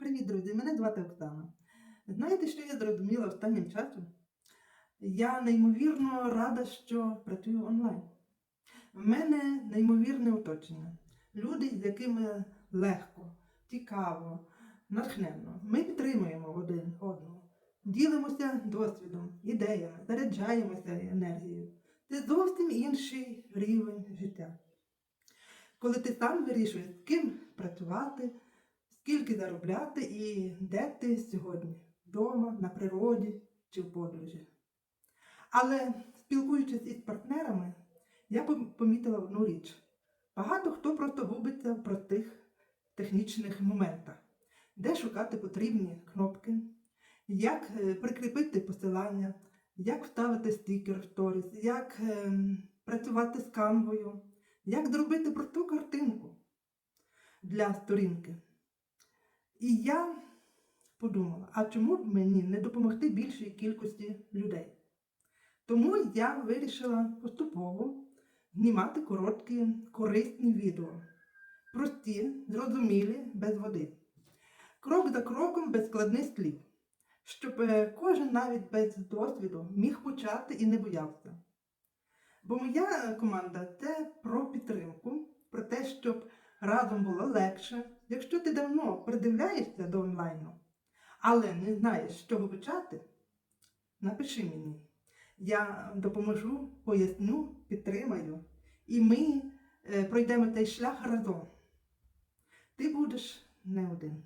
Привіт, друзі! Мене звати Оксана. Знаєте, що я зрозуміла останнім часом? Я неймовірно рада, що працюю онлайн. В мене неймовірне оточення. Люди, з якими легко, цікаво, натхненно. Ми підтримуємо один одного, ділимося досвідом, ідеями, заряджаємося енергією. Це зовсім інший рівень життя. Коли ти сам вирішуєш, з ким працювати, скільки заробляти і де ти сьогодні, вдома, на природі чи в подорожі. Але спілкуючись із партнерами, я помітила одну річ. Багато хто просто губиться в простих технічних моментах, де шукати потрібні кнопки, як е, прикріпити посилання, як вставити стікер в сторіс, як ем, працювати з канвою, як зробити просту картинку для сторінки. І я подумала, а чому б мені не допомогти більшій кількості людей? Тому я вирішила поступово знімати короткі, корисні відео. Прості, зрозумілі, без води. Крок за кроком без складних слів, щоб е, кожен навіть без досвіду міг почати і не боявся. Бо моя команда це про підтримку, про те, щоб разом було легше. Якщо ти давно придивляєшся до онлайну, але не знаєш, з чого почати, напиши мені. Я допоможу, поясню, підтримаю, і ми е, пройдемо цей шлях разом. Ти будеш не один.